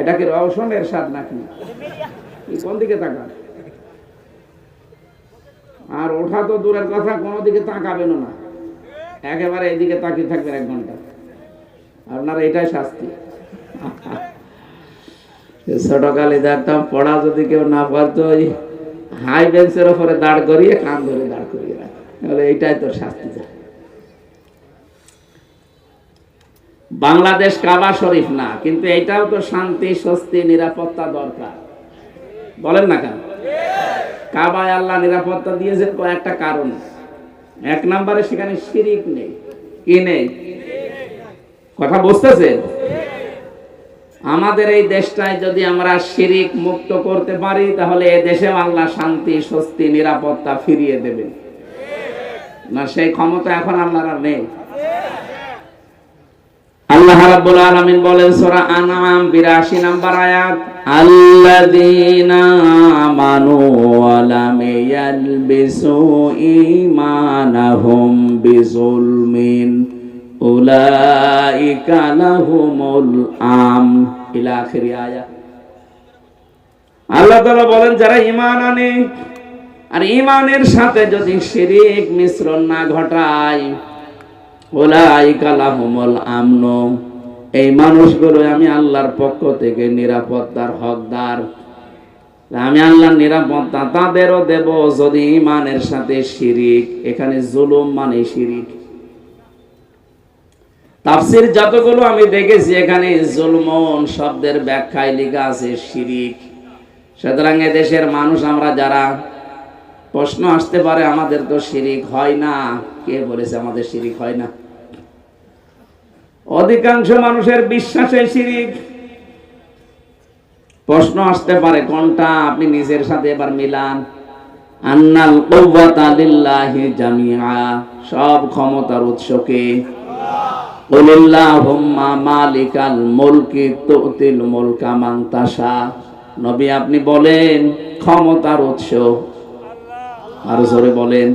এটা কি রওশনের স্বাদ নাকি? কোন দিকে তাকান আর ওঠা তো দূরের কথা, কোনো দিকে তাকাবেন না। একেবারে এদিকে তাকিয়ে থাকবেন এক ঘণ্টা। আপনার এটাই শাস্তি। ছোটকালে দেখতাম পড়া যদি কেউ না পারতো, ওই হাই বেঞ্চের ওপরে দাঁড় করিয়ে কান ধরে দাঁড় করিয়ে রাখে এইটাই তোর শাস্তি। যা বাংলাদেশ কাবা শরীফ না, কিন্তু এটাও তো শান্তি, স্বস্তি, নিরাপত্তা দরকার। বলেন না কেন? কাবায় আল্লাহ নিরাপত্তা দিয়েছেন কয়েকটা কারণ। এক নম্বরে সেখানে শিরিক নেই। কি নেই? কথা বুঝতেছেন? আমাদের এই দেশটায় যদি আমরা শিরিক মুক্ত করতে পারি, তাহলে এ দেশে আল্লাহ শান্তি, স্বস্তি, নিরাপত্তা ফিরিয়ে দেবেন। না, সেই ক্ষমতা এখন আল্লাহর নেই। রাব্বুল আলামিন বলেন, সূরা আনআম 82 নাম্বার আয়াত, আল্লাযীনা আমানু ওয়া লাম ইয়ালবিসু ঈমানাহুম বিজুলমিন উলাইকা লাহুমুল আম। ইলা আখিরি আয়াত। আল্লাহ তাআলা বলেন, যারা ঈমান আনে, আর ঈমানের সাথে যদি শিরিক মিশ্রণ না ঘটায় ওলাইকা লাহুমুল আমন। এই মানুষগুলো আমি আল্লাহর পক্ষ থেকে নিরাপত্তার হকদার। আমি আল্লাহর নিরাপত্তা তাদেরও দেব যদি ইমানের সাথে শিরিক। এখানে জুলুম মানে শিরিক। তাফসির যতগুলো আমি দেখেছি, এখানে জুলমন শব্দের ব্যাখ্যায় লেখা আছে শিরিক। সুতরাং দেশের মানুষ আমরা যারা, প্রশ্ন আসতে পারে, আমাদের তো শিরিক হয় না। কে বলেছে আমাদের শিরিক হয় না? অধিকাংশ মানুষের বিশ্বাসে শিরিক। প্রশ্ন আসতে পারে, কোনটা? আপনি নিজের সাথে এবার মিলান। আন্নাল কুওয়াতা লিল্লাহি জামিআ। সব ক্ষমতার উৎসকে কুলিল্লাহুম্মা মালিকাল মুলকি তুতিল মুলকা মান নবী, আপনি বলেন, ক্ষমতার উৎস। আরও জোরে বলেন।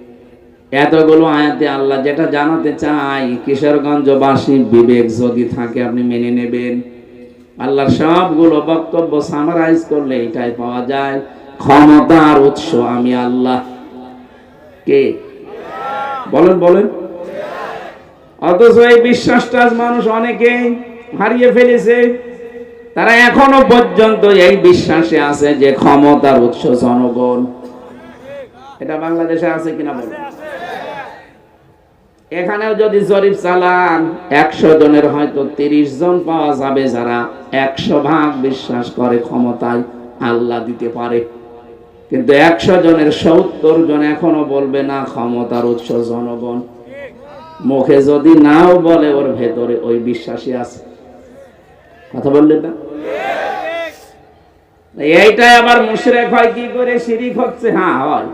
এতগুলো আয়াতে আল্লাহ যেটা জানাতে চাই কিশোরগঞ্জবাসী বিবেক যদি থাকে আপনি মেনে নেবেন। আল্লাহর সবগুলো বক্তব্য সামারাইজ করলে এটাই পাওয়া যায়। ক্ষমতার উৎস আমি আল্লাহ। কে? বলেন বলেন। অথচ এই বিশ্বাসটা মানুষ অনেকেই হারিয়ে ফেলেছে। তারা এখনও পর্যন্ত এই বিশ্বাসে আছে যে ক্ষমতার উৎস জনগণ। এটা বাংলাদেশে আছে কিনা বলেন। এখানেও যদি জরিপ চালান একশো জনের হয়তো তিরিশ জন পাওয়া যাবে যারা একশো ভাগ বিশ্বাস করে ক্ষমতায় আল্লাহ দিতে পারে। কিন্তু একশো জনের সত্তর জন এখনও বলবে না ক্ষমতার উৎস জনগণ। মুখে যদি নাও বলে ওর ভেতরে ওই বিশ্বাসী আছে। কথা বললেন না? এইটাই আবার মুশরেক হয় কি করে শিরিক হচ্ছে? হ্যাঁ হয়।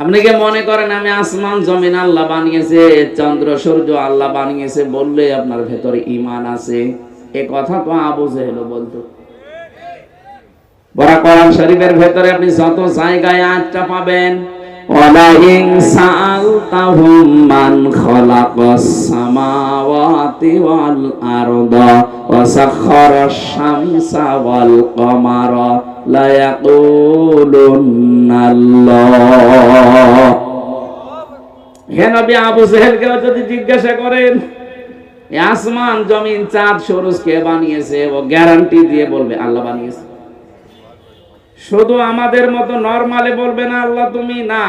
আপনি কি মনে করেন আমি আসমান, জমিন আল্লাহ বানিয়েছে, চন্দ্র, সূর্য আল্লাহ বানিয়েছে বললে আপনার ভেতরে ইমান আছে। এ কথা তো আবু জেহেল বলতো। বড় কোরআন শরীফের ভেতরে আপনি যত জায়গায় আটটা পাবেন ওয়ালাইন শুধু আমাদের মতো নরমালে বলবে না, আল্লাহ তুমি না।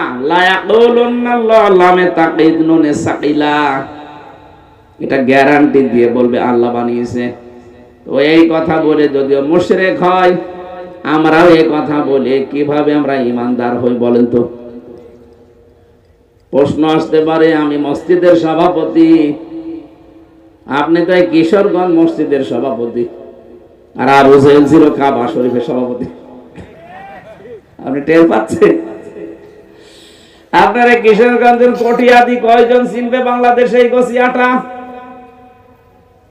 এটা গ্যারান্টি দিয়ে বলবে, আল্লাহ বানিয়েছে। তো এই কথা বলে যদিও মুশরিক হয় আমরাও এই কথা বলে, কীভাবে আমরা ইমানদার হই বলেন তো? প্রশ্ন আসতে পারে, আমি মসজিদের সভাপতি। আপনি তো এই কিশোরগঞ্জ মসজিদের সভাপতি। আর আবু জেহেল ছিল কাবা শরীফের সভাপতি। আপনি টের পাচ্ছেন? আপনার কিশোরগঞ্জের কটিয়াদি কয়জন চিনবে বাংলাদেশে এই গছিয়াটা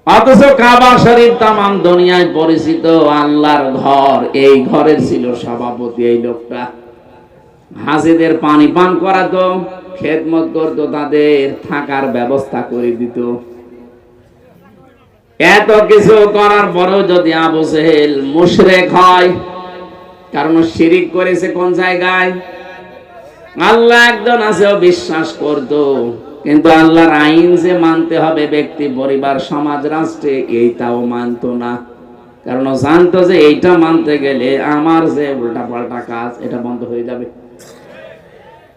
অথচ কাবা শরীফ তামাম দুনিয়ায় পরিচিত, আল্লাহর ঘর, এই ঘরের ছিল সভাপতি এই লোকটা। হাজিদের পানি পান করাতো, খেদমত করতো, তাদের থাকার ব্যবস্থা করে দিত। এত কিছু করার পরেও যদি আবু সেহেল মুশরেক হয়, কারণ শিরিক করেছে কোন জায়গায়? আল্লাহ একজন আছে বিশ্বাস করতো। কিন্তু আল্লাহর আইন যে মানতে হবে ব্যক্তি, পরিবার, সমাজ, রাষ্ট্রে, এইটাও মানতো না। কারণ জানতো যে এইটা মানতে গেলে আমার যে উল্টা পাল্টা কাজ, এটা বন্ধ হয়ে যাবে।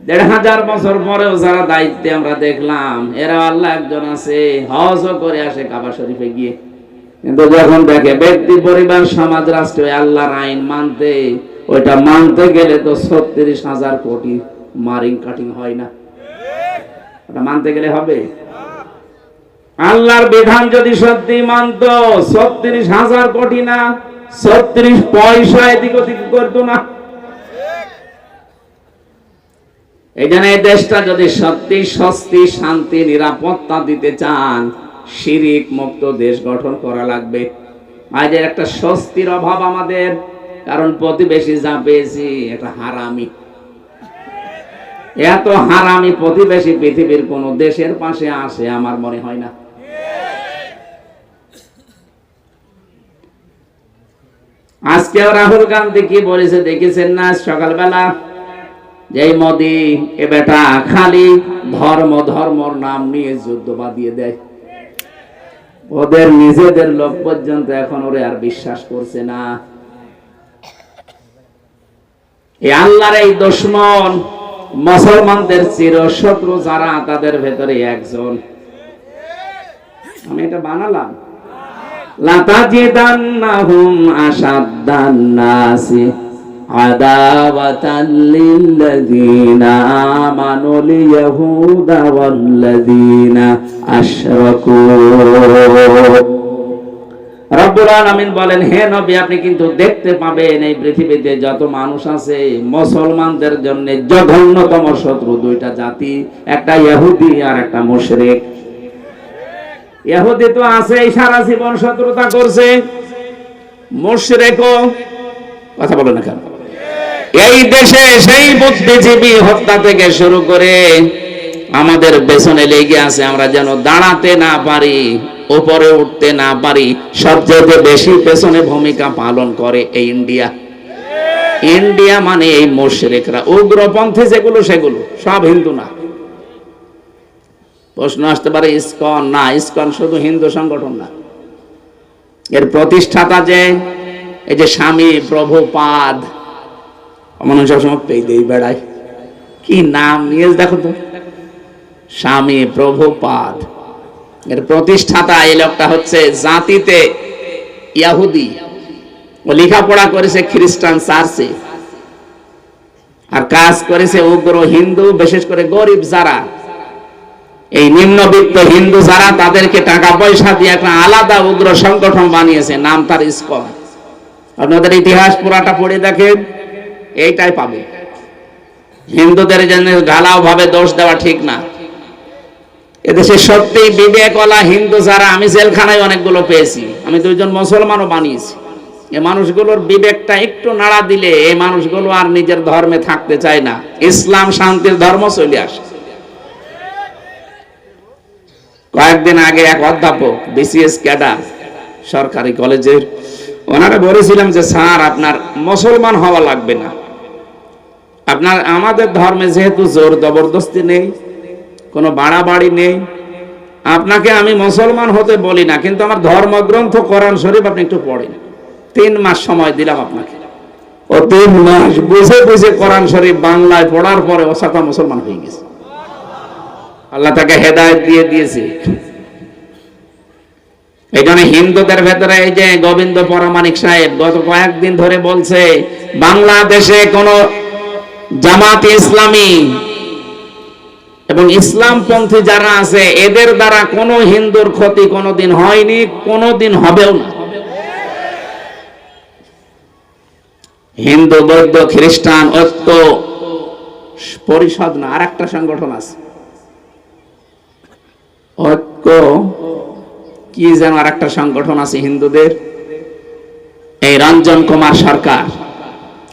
দেড় হাজার বছর পরেও যারা দায়িত্বে আমরা দেখলাম, এরা আল্লাহ একজন আছে, হজও করে আসে কাবা শরীফে গিয়ে। কিন্তু যখন দেখে ব্যক্তি, পরিবার, সমাজ, রাষ্ট্রে আল্লাহর আইন মানতে, ওইটা মানতে গেলে তো ছত্রিশ হাজার কোটি মারিং কাটিং হয় না। ওটা মানতে গেলে হবে। আল্লাহর বিধান যদি সত্যি মানতো, ছত্রিশ হাজার কোটি না, ছত্রিশ পয়সা এদিক ওদিক করতো না। এই জন্য এই দেশটা যদি সত্যি, স্বস্তি, শান্তি, নিরাপত্তা দিতে চান, শিরিক মুক্ত দেশ গঠন করা লাগবে। আজ এর একটা স্বস্তির অভাব আমাদের, কারণ প্রতিবেশী যা পেয়েছি, এটা হারামি। এত হারামি প্রতিবেশী পৃথিবীর কোন দেশের পাশে আসে আমার মনে হয় না। আজকেও রাহুল গান্ধী কি বলেছে দেখেছেন না সকালবেলা? যে মোদি, এ বেটা খালি ধর্ম, ধর্মর নাম নিয়ে যুদ্ধ বাঁধিয়ে দেয়। ওদের নিজেদের লোক পর্যন্ত এখন ওরে আর বিশ্বাস করছে না। এই আল্লাহর এই দুশ্মন মুসলমানদের চির শত্রু যারা তাদের ভেতরে একজন। আমি এটা বানালাম। লাতাজিদান্নাহুম রব্বুল আলামিন বলেন, হে নবী, আপনি কিন্তু দেখতে পাবেন এই পৃথিবীতে যত মানুষ আছে, মুসলমানদের জন্য জঘন্যতম শত্রু দুইটা জাতি, একটা ইহুদি আর একটা মুশরিক। ইহুদি তো আছে সারা জীবন শত্রুতা করছে, মুশরিকও কথা বলে না কেন? এই দেশে সেই বুদ্ধিজীবী হত্যা থেকে শুরু করে আমাদের পেছনে লেগে আছে, আমরা যেন দাঁড়াতে না পারি। উপরে উঠতে না পারি, সবচেয়ে বেশি পেছনে ভূমিকা পালন করে এই ইন্ডিয়া। ইন্ডিয়া মানে এই মুশরিকরা। উগ্রপন্থী যেগুলো, সেগুলো, সব হিন্দু না। প্রশ্ন আসতে পারে, ইসকন? না, ইসকন শুধু হিন্দু সংগঠন না। এর প্রতিষ্ঠাতা যে, এই যে স্বামী প্রভুপাদ। মানুষ সবসময় পেয়ে বেড়ায়। কি নাম? নিয়ে দেখো তো। স্বামী প্রভুপাদ। এর প্রতিষ্ঠাতা এই লোকটা হচ্ছে জাতিতে ইয়াহুদি ও লেখাপড়া করেছে খ্রিস্টান চার্চে আর কাজ করেছে উগ্র হিন্দু, বিশেষ করে গরিব যারা। এই নিম্নবিত্ত হিন্দু যারা, তাদেরকে টাকা পয়সা দিয়ে একটা আলাদা উগ্র সংগঠন বানিয়েছে, নাম তার ইস্কন আপনাদের ইতিহাস পুরাটা পড়ে দেখেন, এইটাই পাবে। হিন্দুদের জন্য গালাও ভাবে দোষ দেওয়া ঠিক না। এদেশে সত্যি বিবেকলা হিন্দু যারা, আমি জেলখানায় অনেকগুলো পেয়েছি। আমি দুইজন মুসলমানও বানিয়েছি। এ মানুষগুলোর বিবেকটা একটু নাড়া দিলে এই মানুষগুলো আর নিজের ধর্মে থাকতে চায় না। ইসলাম শান্তির ধর্ম চলে আসে। কয়েকদিন আগে এক অধ্যাপক, বিসিএস ক্যাডার, সরকারি কলেজের, ওনারা বলেছিলাম যে, স্যার, আপনার মুসলমান হওয়া লাগবে না। আপনার, আমাদের ধর্মে যেহেতু জোর, জবরদস্তি নেই কোনো বাড়াবাড়ি নেই। আপনাকে আমি মুসলমান হতে বলি না, কিন্তু আমার ধর্মগ্রন্থ কোরআন শরীফ আপনি একটু পড়েন। তিন মাস সময় দিলাম আপনাকে। ও তিন মাস বুঝে বুঝে কোরআন শরীফ বাংলায় পড়ার পরে ও মুসলমান হয়ে গেছে। আল্লাহ তাকে হেদায়ত দিয়ে দিয়েছে। এই জন্য হিন্দুদের ভেতরে এই যে গোবিন্দ পরামানিক সাহেব গত কয়েকদিন ধরে বলছে, বাংলাদেশে কোন জামাত ইসলামী এবং ইসলামপন্থী যারা আছে, এদের দ্বারা কোনো হিন্দুর ক্ষতি কোনোদিন হয়নি, কোনোদিন হবেও না। হিন্দু, বৌদ্ধ, খ্রিস্টান, ঐক্য পরিষদ না আর একটা সংগঠন আছে। ঐক্য, কি যেন আর একটা সংগঠন আছে হিন্দুদের? এই রঞ্জন কুমার সরকার।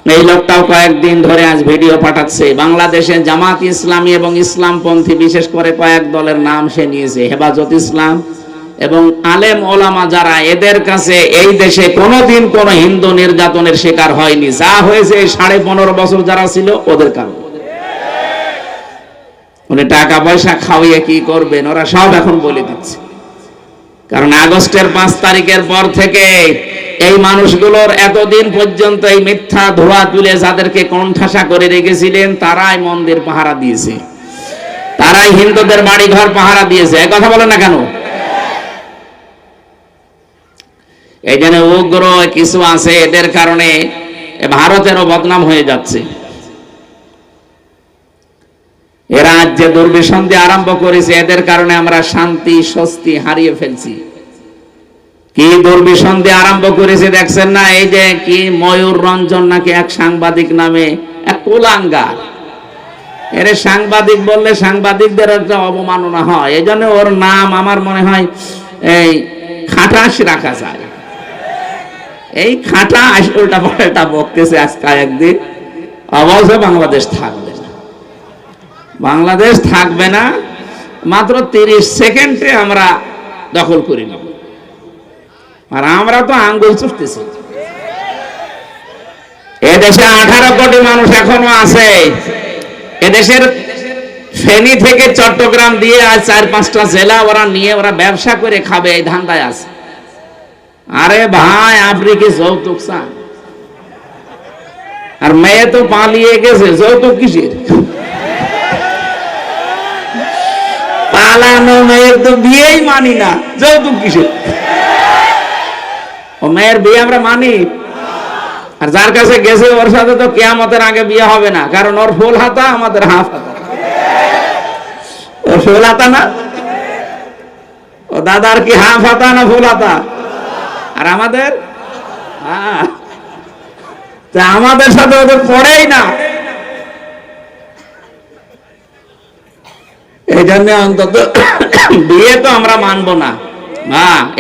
এই লোকটাও কয়েকদিন ধরে আজ ভিডিও পাঠাচ্ছে। বাংলাদেশে জামাত ইসলামী এবং ইসলামপন্থী, বিশেষ করে কয়েক দলের নাম সে নিয়েছে, হেফাজত ইসলাম এবং আলেম ওলামা যারা, এদের কাছে এই দেশে কোনোদিন কোন হিন্দু নির্যাতনের শিকার হয়নি। যা হয়েছে সাড়ে পনেরো বছর যারা ছিল, ওদের কারণে। উনি টাকা পয়সা খাওয়িয়ে কি করবেন? ওরা সব এখন বলে দিচ্ছে। কারণ আগস্টের পাঁচ তারিখের পর থেকে এই মানুষগুলোর এতদিন পর্যন্ত এই মিথ্যা ধোয়া তুলে যাদেরকে কণ্ঠাসা করে রেখেছিলেন, তারাই মন্দির পাহারা দিয়েছে। তারাই হিন্দুদের বাড়ি ঘর পাহারা দিয়েছে। কথা বলে না কেন? এই জন্য উগ্র কিছু আছে, এদের কারণে ভারতেরও বদনাম হয়ে যাচ্ছে। এরা যে দুর্বিসন্ধি আরম্ভ করেছে। এদের কারণে আমরা শান্তি, স্বস্তি হারিয়ে ফেলছি। কি দুর্বিসন্ধি আরম্ভ করেছে দেখছেন না? এই যে কি ময়ূর রঞ্জন নাকি এক সাংবাদিক নামে এক কুলাঙ্গার। এর সাংবাদিক বললে সাংবাদিকদের একটা অবমাননা হয়। এই জন্য ওর নাম আমার মনে হয় এই খাটাস রাখা যায়। এই খাটা উল্টা পাল্টা বকতেছে আজকে একদিন। অবশ্য বাংলাদেশ থাকবে। বাংলাদেশ থাকবে না। মাত্র তিরিশ সেকেন্ডে আমরা দখল করি নেব। আর আমরা তো আঙ্গুল চুষতেছি। এদেশে আঠারো কোটি মানুষ এখনও আছে। এদেশের ফেনী থেকে চট্টগ্রাম দিয়ে আজ চার পাঁচটা জেলা ওরা নিয়ে ওরা ব্যবসা করে খাবে, এই ধান্দায় আছে। আরে ভাই, আপনি কি যৌতুক চান? আর মেয়ে তো পালিয়ে গেছে, যৌতুক কিসের? পালানো মেয়ের তো বিয়েই মানি না। যৌতুক কিসের? ও মেয়ের বিয়ে আমরা মানি। আর যার কাছে গেছে ওর সাথে তো কেয়ামতের আগে বিয়ে হবে না, কারণ ওর ফুল হাতা আমাদের হাফ হাতা। ওর ফুল হাতা না? ও দাদার কি হাফ হাতা না ফুল হাতা? আর আমাদের? হ্যাঁ। আমাদের সাথে ওদের পড়েই না। এই জন্য অন্তত বিয়ে তো আমরা মানবো না।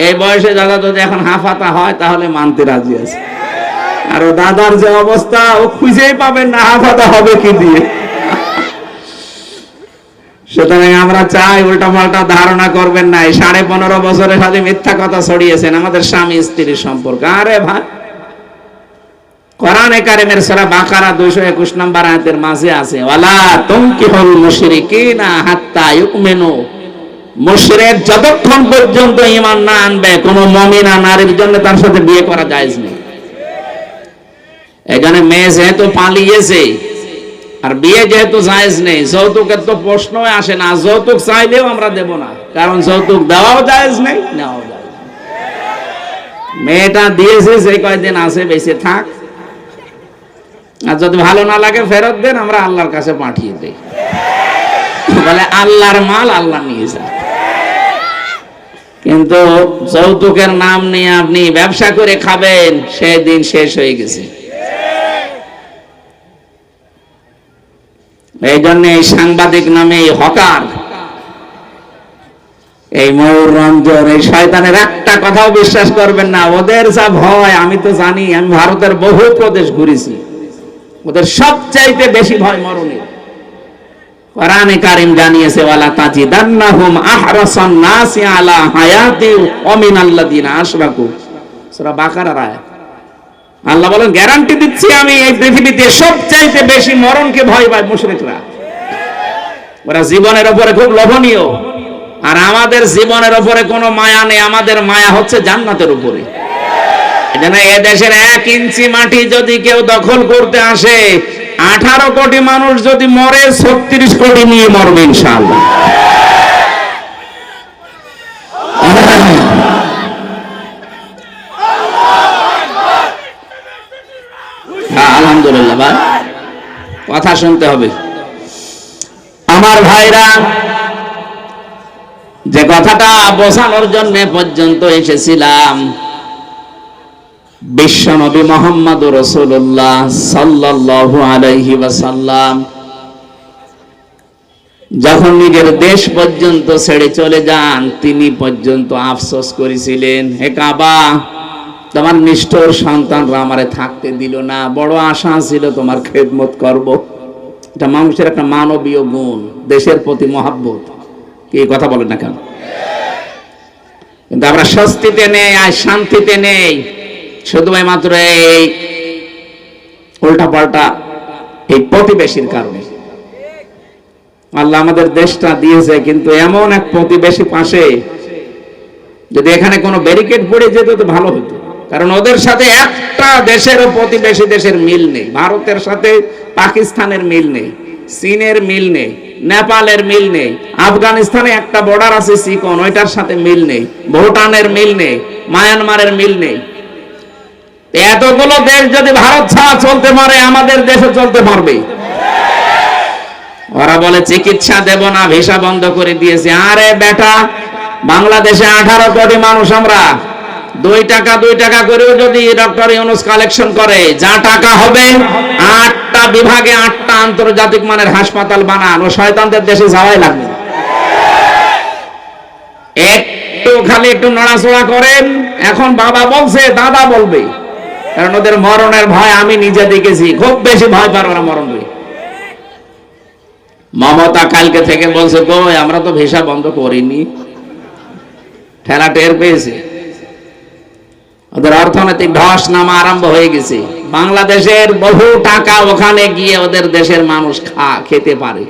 এই বয়সে দাদা যদি এখন হাফাতা হয়, তাহলে মানতে রাজি আছে। আর দাদার যে অবস্থা, ও খুঁজেই পাবেন না হাফাতা হবে কি দিয়ে। সুতরাং আমরা চাই উল্টা পাল্টা ধারণা করবেন না। সাড়ে পনেরো বছরের সাথে মিথ্যা কথা ছড়িয়েছেন আমাদের স্বামী স্ত্রীর সম্পর্ক। আরে ভাই কোরআনে কারিমের সূরা বাকারা 221 নম্বর আয়াতের মাঝে আছে, ওয়ালা হাত্তা মুশরিক যতক্ষণ পর্যন্ত ঈমান না আনবে, কোন মুমিনা নারীর জন্য তার সাথে বিয়ে করা জায়েজ নেই। এখানে মেয়ে যেহেতু পালিয়েছে, আর বিয়ে যেহেতু জায়েজ নেই, যৌতুকের তো প্রশ্নই আসে না, যৌতুক চাইলেও আমরা দেব না, কারণ যৌতুক দেওয়াও জায়েজ নেই, নেওয়াও জায়েজ মেয়েটা দিয়েছে সেই কয়দিন আছে, বেঁচে থাক। আর যদি ভালো না লাগে, ফেরত দেন, আমরা আল্লাহর কাছে পাঠিয়ে দেই। বলে, আল্লাহর মাল আল্লাহ নিয়ে যান কিন্তু যৌতুকের নাম নিয়ে আপনি ব্যবসা করে খাবেন সেই দিন শেষ হয়ে গেছে। এই জন্য এই সাংবাদিক নামে এই হকার, এই ময়ূর রঞ্জন, এই শয়তানের একটা কথাও বিশ্বাস করবেন না, ওদের যা ভয়, আমি তো জানি, আমি ভারতের বহু প্রদেশ ঘুরেছি। ওদের সবচাইতে বেশি ভয় মরণের কোরআনে কারিম জানিয়েছে, ওয়ালা তাজিদান্নাহুম আহরাসান নাসি আলা হায়াতি ওয়া মিনাল্লাযিনা আশরাকু। সূরা বাকারার আয়াত। আল্লাহ বলেন, গ্যারান্টি দিচ্ছি আমি এই পৃথিবীতে সবচাইতে বেশি মরণকে ভয় পায় মুশরিকরা। ওরা জীবনের উপরে খুব লোভনীয়। আর আমাদের জীবনের উপরে কোনো মায়া নেই, আমাদের মায়া হচ্ছে জান্নাতের উপরে। দেশের এক ইঞ্চি মাটি যদি কেউ দখল করতে আসে, আঠারো কোটি মানুষ যদি মরে, ছত্রিশ কোটি নিয়ে মরবে হ্যাঁ আলহামদুলিল্লাহ কথা শুনতে হবে। আমার ভাইরা, যে কথাটা বোঝানোর জন্য পর্যন্ত এসেছিলাম বিশ্বনবী মোহাম্মদ রসুল্লাহ সাল্লাল্লাহু আলাইহি ওয়াসাল্লাম যখন নিজের দেশ পর্যন্ত ছেড়ে চলে যান, তিনি পর্যন্ত আফসোস করেছিলেন, হে কাবা, তোমার নিষ্ঠুর সন্তানরা আমারে থাকতে দিল না, বড় আশা ছিল তোমার খেদমত করব। এটা মানুষের একটা মানবীয় গুণ, দেশের প্রতি মহাব্বত। এই কথা বলেন না কেন? কিন্তু আমরা স্বস্তিতে নেই, আর শান্তিতে নেই। শুধু মাত্র এই উল্টা পাল্টা এই প্রতিবেশীর কারণে। আল্লাহ আমাদের দেশটা দিয়েছে, কিন্তু এমন এক প্রতিবেশী পাশে যদি এখানে কোনো ব্যারিকেড পড়ে যেত তো ভালো হতো। কারণ ওদের সাথে একটা দেশেরও প্রতিবেশী দেশের মিল নেই, ভারতের সাথে পাকিস্তানের মিল নেই, চীনের মিল নেই, নেপালের মিল নেই, আফগানিস্তানে একটা বর্ডার আছে সিকন, ওইটার সাথে মিল নেই, ভুটানের মিল নেই, মায়ানমারের মিল নেই। এতগুলো দেশ যদি ভারত ছাড়া চলতে পারে, আমাদের দেশে চলতে পারবে। ওরা বলে, চিকিৎসা দেব না, ভিসা বন্ধ করে দিয়েছে। আরে বেটা, বাংলাদেশে আঠারো কোটি মানুষ আমরা। দুই টাকা দুই টাকা করেও যদি ডক্টর ইউনুস কালেকশন করে, যা টাকা হবে, আটটা বিভাগে আটটা আন্তর্জাতিক মানের হাসপাতাল বানান ও শয়তানদের দেশে যাওয়াই লাগবে। একটু খালি একটু নড়াচড়া করেন, এখন বাবা বলছে, দাদা বলবে। কারণ ওদের মরণের ভয় আমি নিজে দেখেছি। খুব বেশি ভয় পার ওরা মরণ হয়ে মমতা কালকে থেকে বলছে, কই, আমরা তো ভিসা বন্ধ করিনি। ঠেলা টের পেয়েছে। ওদের অর্থনৈতিক ধস নামা আরম্ভ হয়ে গেছে। বাংলাদেশের বহু টাকা ওখানে গিয়ে ওদের দেশের মানুষ খা, খেতে পারে।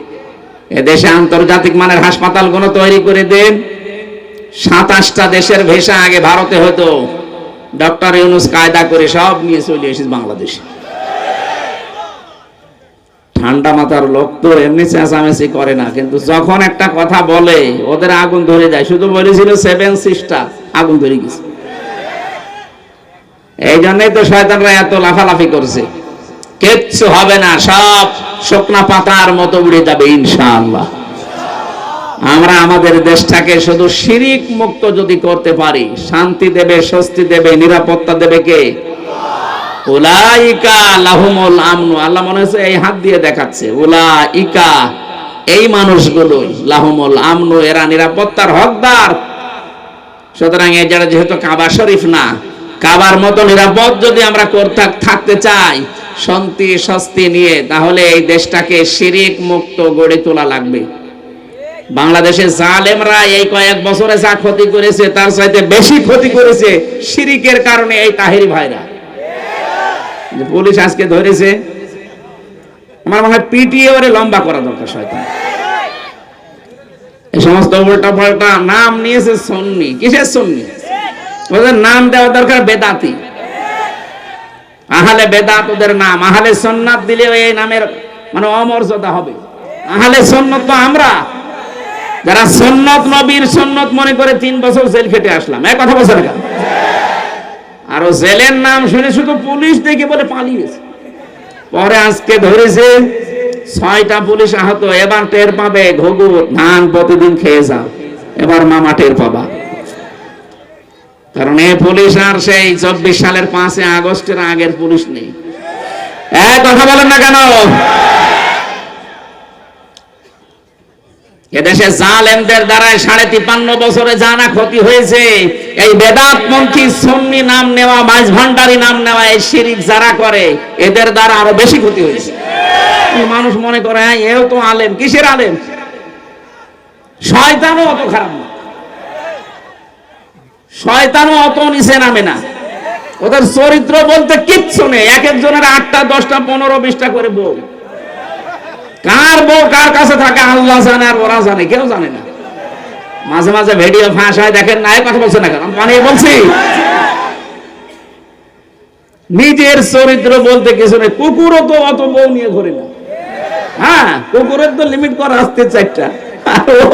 এ দেশে আন্তর্জাতিক মানের হাসপাতালগুলো তৈরি করে দেন। সাতাশটা দেশের ভেসা আগে ভারতে হতো। ডক্টর ইউনুস কায়দা করে সব নিয়ে চলে এসেছে বাংলাদেশে। ঠান্ডা মাথার লোক তো এমনি চেঁচামেচি করে না, কিন্তু যখন একটা কথা বলে, ওদের আগুন ধরে যায়। শুধু বলেছিল সেভেন সিস্টার আগুন ধরে গেছে। এই জন্যই তো শয়তানরা এত লাফালাফি করছে। কিচ্ছু হবে না, সব শুকনা পাতার মতো উড়ে যাবে ইনশাআল্লাহ। আমরা আমাদের দেশটাকে শুধু শিরিক মুক্ত যদি করতে পারি, শান্তি দেবে, স্বস্তি দেবে, নিরাপত্তা দেবে কে? উলাইকা লাহুমুল আমনু। আল্লাহ মনে হচ্ছে এই হাত দিয়ে দেখাচ্ছে। উলাইকা এই লাহুমুল আমনু, এরা নিরাপত্তার হকদার। সুতরাং এই যারা যেহেতু কাবা শরীফ না, কাবার মতো নিরাপদ যদি আমরা করতে থাকতে চাই, শান্তি, স্বস্তি নিয়ে, তাহলে এই দেশটাকে শিরিক মুক্ত গড়ে তোলা লাগবে। বাংলাদেশে জালেমরা এই কয়েক বছরে যা ক্ষতি করেছে, তার চাইতে বেশি ক্ষতি করেছে শিরিকের কারণে এই তাহেরি ভাইরা। পুলিশ আজকে ধরেছে, আমার মনে হয় পিটিয়ে ওরে লম্বা করা দরকার শয়তান। এই সমস্ত উল্টা পাল্টা নাম নিয়েছে সন্নি। কিসের সন্নি? ওদের নাম দেওয়া দরকার বেদাতি। আহলে বেদাত ওদের নাম, আহালে সন্ন্যাত দিলে এই নামের মানে অমর্যাদা হবে। আহলে সন্ন্যত তো আমরা। যারা সন্ন্যত নবীর সন্ন্যত মনে করে তিন বছর জেল খেটে আসলাম। এক কথা বলছে না? আর জেলের নাম শুনে শুধু পুলিশ দেখে বলে পালিয়েছে পরে আজকে ধরেছে ছয়টা পুলিশ আহত, এবার টের পাবে, ঘুঘু, ধান প্রতিদিন খেয়ে যাও। এবার মামা টের পাবা। কারণ এই পুলিশ আর সেই চব্বিশ সালের পাঁচই আগস্টের আগের পুলিশ নেই। এক কথা বলেন না কেন? এদেশে জালেমদের দ্বারা সাড়ে তিপ্পান্ন বছরে জানা ক্ষতি হয়েছে, এই বেদাতপন্থী সন্নি নাম নেওয়া মাঝ ভান্ডারি নাম নেওয়া, এই শিরিক যারা করে, এদের দ্বারা আরও বেশি ক্ষতি হয়েছে। মানুষ মনে করে হ্যাঁ এও তো আলেম, কিসের আলেম? শয়তানও অত খারাপ না। শয়তানও অত নিচে নামে না। ওদের চরিত্র বলতে কিচ্ছু নেই। এক একজনের আটটা, দশটা, পনেরো, বিশটা করে বউ। কার বউ কার কাছে থাকে? আল্লাহ জানে আর ওরা জানে, কেউ জানে না। মাঝে মাঝে ভিডিও ফাঁস হয়, দেখেন না কথা বলছে না কেন? বানিয়ে বলছি। নিজের চরিত্র বলতে কিছু নেই। কুকুরও তো অত বউ নিয়ে ঘুরে না। হ্যাঁ কুকুরের তো লিমিট করা আসতে চারটা।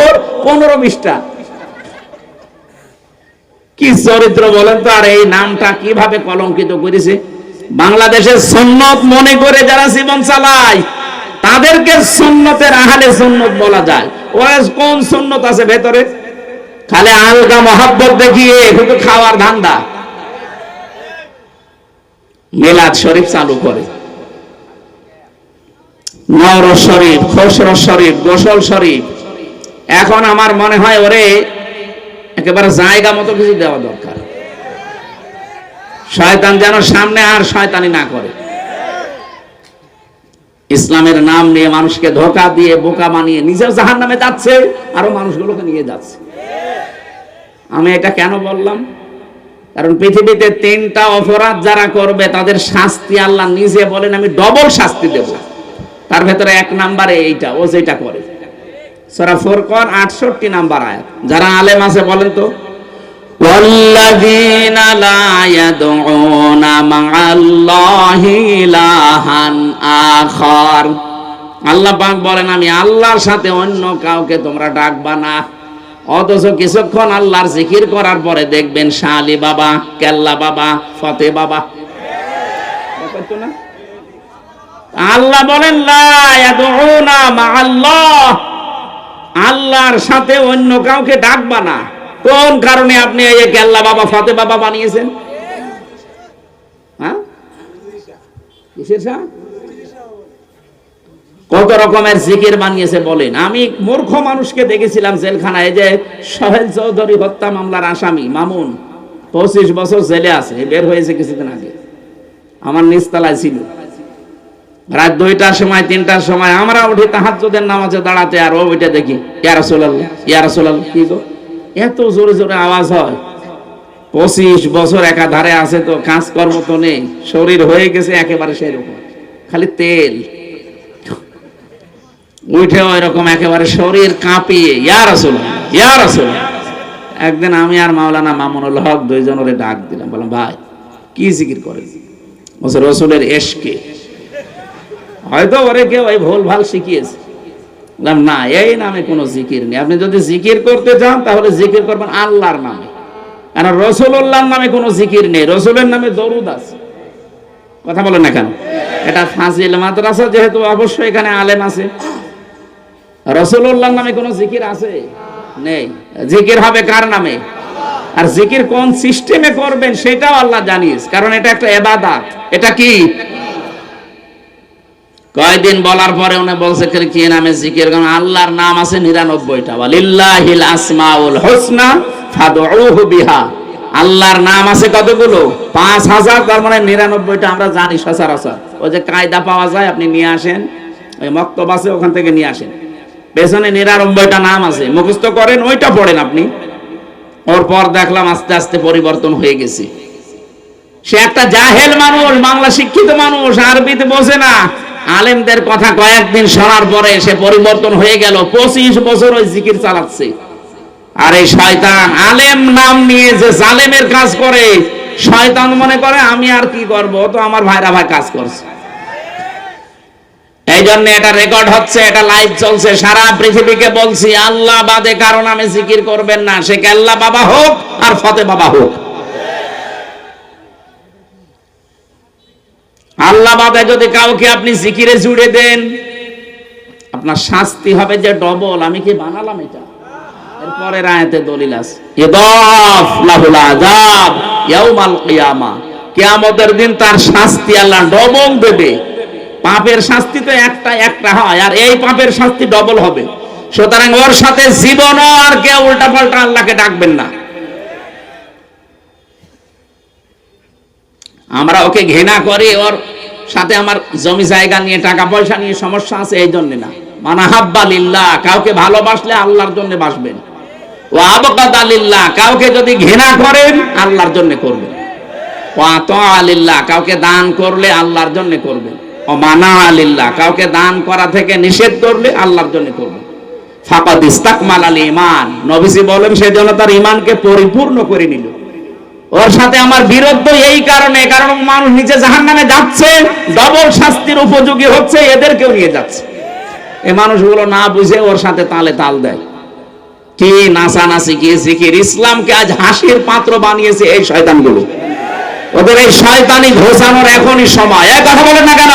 ওর পনেরো বিশটা। কি চরিত্র বলেন তো? আর এই নামটা কীভাবে কলঙ্কিত করেছে? বাংলাদেশের সন্ন্যত মনে করে যারা জীবন চালায় তাদেরকে সুন্নতের আহালে সুন্নত বলা যায়। ওর কোন সুন্নত আছে ভেতরে? খালি আলগা মহাব্বত দেখিয়ে শুধু খাওয়ার ধান্দা। মিলাদ শরীফ চালু করে। শরীফ খসর শরীফ, গোসল শরীফ। এখন আমার মনে হয় ওরে, একেবারে জায়গা মতো কিছু দেওয়া দরকার। শয়তান যেন সামনে আর শয়তানি না করে। ইসলামের নাম নিয়ে মানুষকে ধোকা দিয়ে বোকা বানিয়ে নিজেও জাহান নামে যাচ্ছে আরো মানুষগুলোকে নিয়ে যাচ্ছে আমি এটা কেন বললাম কারণ পৃথিবীতে তিনটা অপরাধ যারা করবে তাদের শাস্তি আল্লাহ নিজে বলেন আমি ডবল শাস্তি দেব তার ভেতরে এক নাম্বারে এইটা ও যেটা করে সরা ফোরকন আটষট্টি নাম্বার আয়াত যারা আলেম আছে বলেন তো والذين لا يدعون مع الله إلها আখর। আল্লাহ পাক বলেন, আমি আল্লাহর সাথে অন্য কাউকে তোমরা ডাকবা না। অথচ কিছুক্ষণ আল্লাহর জিকির করার পরে দেখবেন বাবা, কেল্লা বাবা, ফতে বাবা। আল্লাহ বলেন আল্লাহর সাথে অন্য কাউকে ডাকবা না। কোন কারণে আপনি এই কেল্লা বাবা, ফতে বাবা বানিয়েছেন? হ্যাঁ? কিসের সাহ কত রকমের জিকির বানিয়েছে বলেন। আমি মূর্খ মানুষকে দেখেছিলাম জেলখানায় যে সোহেল চৌধুরী হত্যা মামলার আসামি, মামুন, পঁচিশ বছর জেলে আছে বের হয়েছে কিছুদিন আগে। আমার নিচতলায় ছিল। রাত দুইটার সময়, তিনটার সময় আমরা উঠি তাহাজ্জুদের নামাজে দাঁড়াতে আর ওইটা দেখি ইয়ারা সোলাল ইয়ারা সোলাল কি গো? এত জোরে জোরে আওয়াজ হয়। পঁচিশ বছর একাধারে আছে তো, কাজকর্ম তো নেই, শরীর হয়ে গেছে একেবারে সেরকম খালি তেল। উঠে ওই একেবারে শরীর কাঁপিয়ে ইয়ার আসল ইয়ার আসল একদিন আমি আর মাওলানা মামুনুল হক দুইজনের ডাক দিলাম, বললাম, ভাই, কি জিকির করে? বলছে, রসুলের এশকে। হয়তো ওরে কেউ ওই ভুল ভালো শিখিয়েছে। বললাম, না, এই নামে কোনো জিকির নেই। আপনি যদি জিকির করতে চান, তাহলে জিকির করবেন আল্লাহর নামে। কারণ রসুল্লাহর নামে কোনো জিকির নেই। রসুলের নামে দরুদ আছে। কথা বলেন না কেন? এটা ফাজিল মাদ্রাসা, যেহেতু অবশ্যই এখানে আলেম আছে। রসুল্লাহর নামে কোনো জিকির আছে? নেই। জিকির হবে কার নামে? আর জিকির কোন সিস্টেমে করবেন সেটাও আল্লাহ জানিস কারণ এটা একটা এবাদাত। এটা কি? কয়দিন বলার পরে উনি বলছে, কি- নামে জিকির কারণ আল্লাহর নাম আছে নিরানব্বইটা। ওয়ালিল্লাহিল আসমাউল হুসনা ফাদউহু বিহা। আল্লাহর নাম আছে কতগুলো? পাঁচ হাজার, তার মানে নিরানব্বইটা আমরা জানি সচরাচর। ওই যে কায়দা পাওয়া যায়, আপনি নিয়ে আসেন। ওই মক্তব আছে, ওখান থেকে নিয়ে আসেন। পেছনে নিরানব্বইটা নাম আছে। মুখস্থ করেন, ওইটা পড়েন আপনি। ওর পর দেখলাম আস্তে আস্তে পরিবর্তন হয়ে গেছে। সে একটা জাহেল মানুষ, বাংলা শিক্ষিত মানুষ, আরবিতে বোঝে না। আলেমদের কথা কয়েকদিন শোনার পরে সে পরিবর্তন হয়ে গেল। পঁচিশ বছর ওই জিকির চালাচ্ছে। আর এই শয়তান, আলেম নাম নিয়ে যে জালেমের কাজ করে, শয়তান মনে করে, আমি আর কি করব? তো আমার ভাইরা ভাই কাজ করছে। এই জন্য এটা রেকর্ড হচ্ছে, এটা লাইভ চলছে। সারা পৃথিবীকে বলছি, আল্লাহ বাদে কারও নামে জিকির করবেন না। সে কেল্লা বাবা হোক আর ফতে বাবা হোক? আল্লাহ বাদে যদি কাউকে আপনি জিকিরে জুড়ে দেন, আপনার শাস্তি হবে যে ডবল আমি কি বানালাম এটা? এরপরের আয়াতে দলিল আছে। ইদাফ দিন তার শাস্তি আল্লাহ ডবল দেবে। পাপের শাস্তি তো একটা একটা হয়, আর এই পাপের শাস্তি ডবল হবে। সুতরাং ওর সাথে জীবনও আর কেউ উল্টা পাল্টা আল্লাহকে ডাকবেন না। আমরা ওকে ঘৃণা করি, ওর সাথে আমার জমি জায়গা নিয়ে, টাকা পয়সা নিয়ে সমস্যা আছে এই জন্য না। মানাহাব্বা লিল্লাহ, কাউকে ভালোবাসলে আল্লাহর জন্য বাসবেন। ও আবকাত আলিল্লাহ কাউকে যদি ঘৃণা করেন, আল্লাহর জন্য করবেন। ও আত আলিল্লাহ কাউকে দান করলে আল্লাহর জন্য করবেন। কাউকে দান করা থেকে নিষেধ করলে আল্লাহর জন্য ইমান নবীজি বলেন সেজন্য তার ইমানকে পরিপূর্ণ করে নিল। ওর সাথে আমার বিরোধ এই কারণে, কারণ মানুষ নিচে জাহান নামে যাচ্ছে ডবল শাস্তির উপযোগী হচ্ছে, এদেরকেও নিয়ে যাচ্ছে। এই মানুষগুলো না বুঝে ওর সাথে তালে তাল দেয়। কি নাচানাচি, কি জিকির, ইসলামকে আজ হাসির পাত্র বানিয়েছে এই শয়তানগুলো। ওদের এই শয়তানি ঘোষানোর এখনই সময়। এক কথা বলেন না কেন?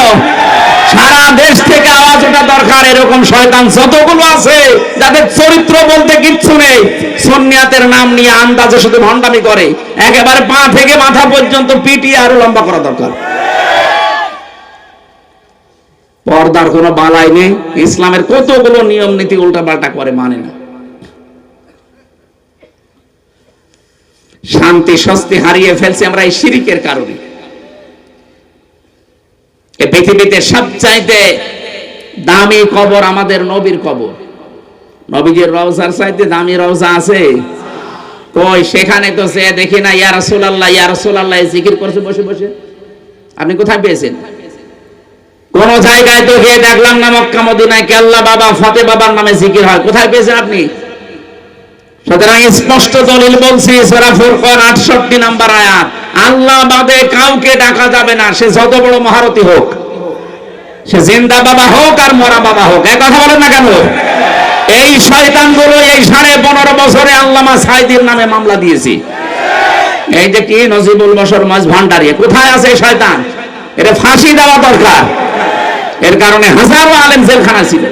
সারা দেশ থেকে আওয়াজ ওঠা দরকার এরকম শয়তান যতগুলো আছে, যাদের চরিত্র বলতে কিচ্ছু নেই, সন্ন্যাতের নাম নিয়ে আন্দাজে শুধু ভণ্ডামি করে। একেবারে পা থেকে মাথা পর্যন্ত পিটিয়ে আরও লম্বা করা দরকার। পর্দার কোনো বালাই নেই, ইসলামের কতগুলো নিয়ম নীতি উল্টা পাল্টা করে মানে না। শান্তি, স্বস্তি হারিয়ে ফেলছে আমরা এই শিরিকের কারণে। এ পৃথিবীতে সবচাইতে দামি কবর আমাদের নবীর কবর। নবীজির রওজার চাইতে দামি রওজা আছে? কই, সেখানে তো সে দেখি না, ইয়া রাসূলুল্লাহ ইয়া রাসূলুল্লাহ জিকির করছে, বসে বসে। আপনি কোথায় পেয়েছেন? কোন জায়গায় তো গিয়ে দেখলাম না, মক্কা, মদিনায় কেল্লা বাবা, ফতে বাবার নামে জিকির হয়। কোথায় পেয়েছেন আপনি? সুতরাং স্পষ্ট দলিল বলছি, সূরা ফুরকান 68 নাম্বার আয়াত। আল্লাহ বাদে কাউকে ডাকা যাবে না, সে যত বড় হোক, সে জিন্দা বাবা হোক আর মরা বাবা হোক এক কথা বলেন না কেন? এই শয়তানগুলো এই সাড়ে পনেরো বছরে আল্লামা সাইদির নামে মামলা দিয়েছি। এই যে কি নজিবুল বসর মাঝ ভান্ডারি, কোথায় আছে শয়তান? এটা ফাঁসি দেওয়া দরকার। এর কারণে হাজারো আলেম জেলখানা ছিল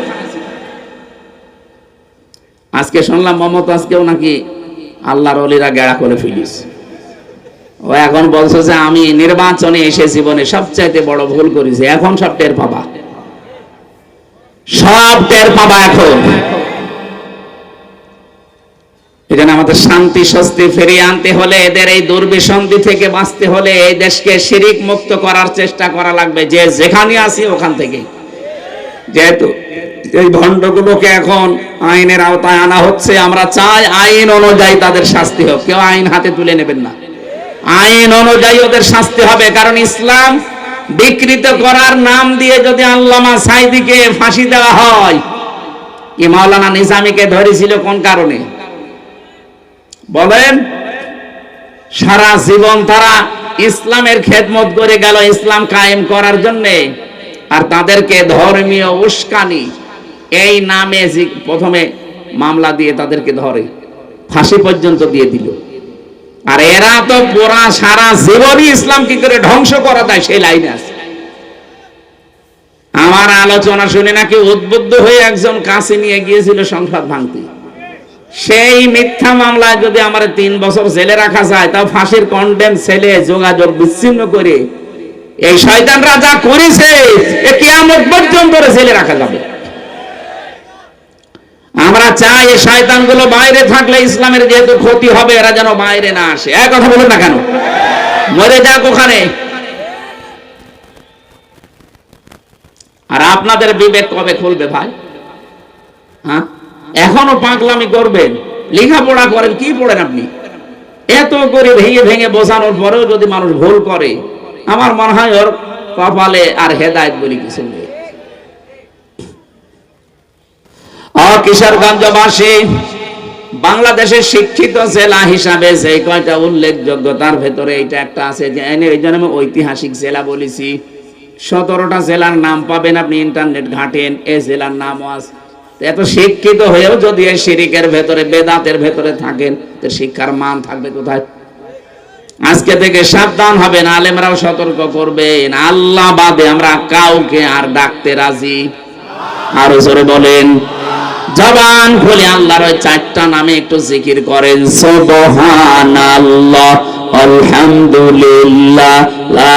আজকে শুনলাম মমতা আজকেও নাকি আল্লাহর অলিরা গেড়া করে ফেলিস। ও এখন বলছে যে আমি নির্বাচনে এসে জীবনে সবচাইতে বড় ভুল করেছি, এখন সব টের পাবা। সব টের পাবা এখন। আমাদের শান্তি, স্বস্তি ফিরিয়ে আনতে হলে এদের এই দুর্বিসন্ধি থেকে বাঁচতে হলে এই দেশকে শিরিক মুক্ত করার চেষ্টা করা লাগবে, যে যেখানে আসি ওখান থেকে। যেহেতু এই ভণ্ডগুলোকে এখন আইনের আওতায় আনা হচ্ছে। আমরা চাই আইন অনুযায়ী তাদের শাস্তি হোক। কেউ আইন হাতে তুলে নেবেন না। আইন অনুযায়ী ওদের শাস্তি হবে। কারণ ইসলাম বিকৃত করার নাম দিয়ে যদি আল্লামা সাইদিকে ফাঁসি দেওয়া হয় কি মাওলানা নিজামীকে ধরেছিল কোন কারণে? বলেন, সারা জীবন তারা ইসলামের খেদমত করে গেল ইসলাম কায়েম করার জন্যে। আর তাদেরকে ধর্মীয় উস্কানি এই নামে প্রথমে মামলা দিয়ে তাদেরকে ধরে। ফাঁসি পর্যন্ত দিয়ে দিল। আর এরা তো পুরা সারা জীবনই ইসলাম কি করে ধ্বংস করা যায় সেই লাইনে আছে। আমার আলোচনা শুনে নাকি উদ্বুদ্ধ হয়ে একজন কাছে নিয়ে গিয়েছিল সংসদ ভাঙতে। সেই মিথ্যা মামলায় যদি আমার তিন বছর জেলে রাখা যায়, তাও ফাঁসির কন্ডেম ছেলে যোগাযোগ বিচ্ছিন্ন করে এই শয়তানরা যা করেছে, এ কিয়ামত পর্যন্ত জেলে রাখা যাবে। আমরা চাই এই শয়তানগুলো বাইরে থাকলে ইসলামের যেহেতু ক্ষতি হবে, এরা যেন বাইরে না আসে। এক কথা বলুন না কেন? মরে যাক ওখানে। আর আপনাদের বিবেক কবে খুলবে ভাই? হ্যাঁ? এখনও পাগলামি করবেন। লেখাপড়া করেন, কি পড়েন আপনি? এত করে ভেঙে ভেঙে বোঝানোর পরেও যদি মানুষ ভুল করে, আমার মনে হয় ওর কপালে আর হেদায়ত বলি কিছু নেই ও কিশোরগঞ্জবাসী, বাংলাদেশের শিক্ষিত জেলা হিসাবে যে কয়টা উল্লেখযোগ্য, তার ভেতরে এইটা একটা আছে যে আমি ঐতিহাসিক জেলা বলেছি। সতেরোটা জেলার নাম পাবেন আপনি, ইন্টারনেট ঘাটেন, এ জেলার নামও আছে। এত শিক্ষিত হয়েও যদি এই শিরিকের ভেতরে, বেদাতের ভেতরে থাকেন, তো শিক্ষার মান থাকবে কোথায়? আজকে থেকে সাবধান হবেন, আলেমরাও সতর্ক করবেন। আল্লাহ বাদে আমরা কাউকে আর ডাকতে রাজি। আরও জোরে বলেন। জবান খুলে আল্লাহর ওই চারটা নামে একটু জিকির করেন। সুবহানাল্লাহ আলহামদুলিল্লাহ লা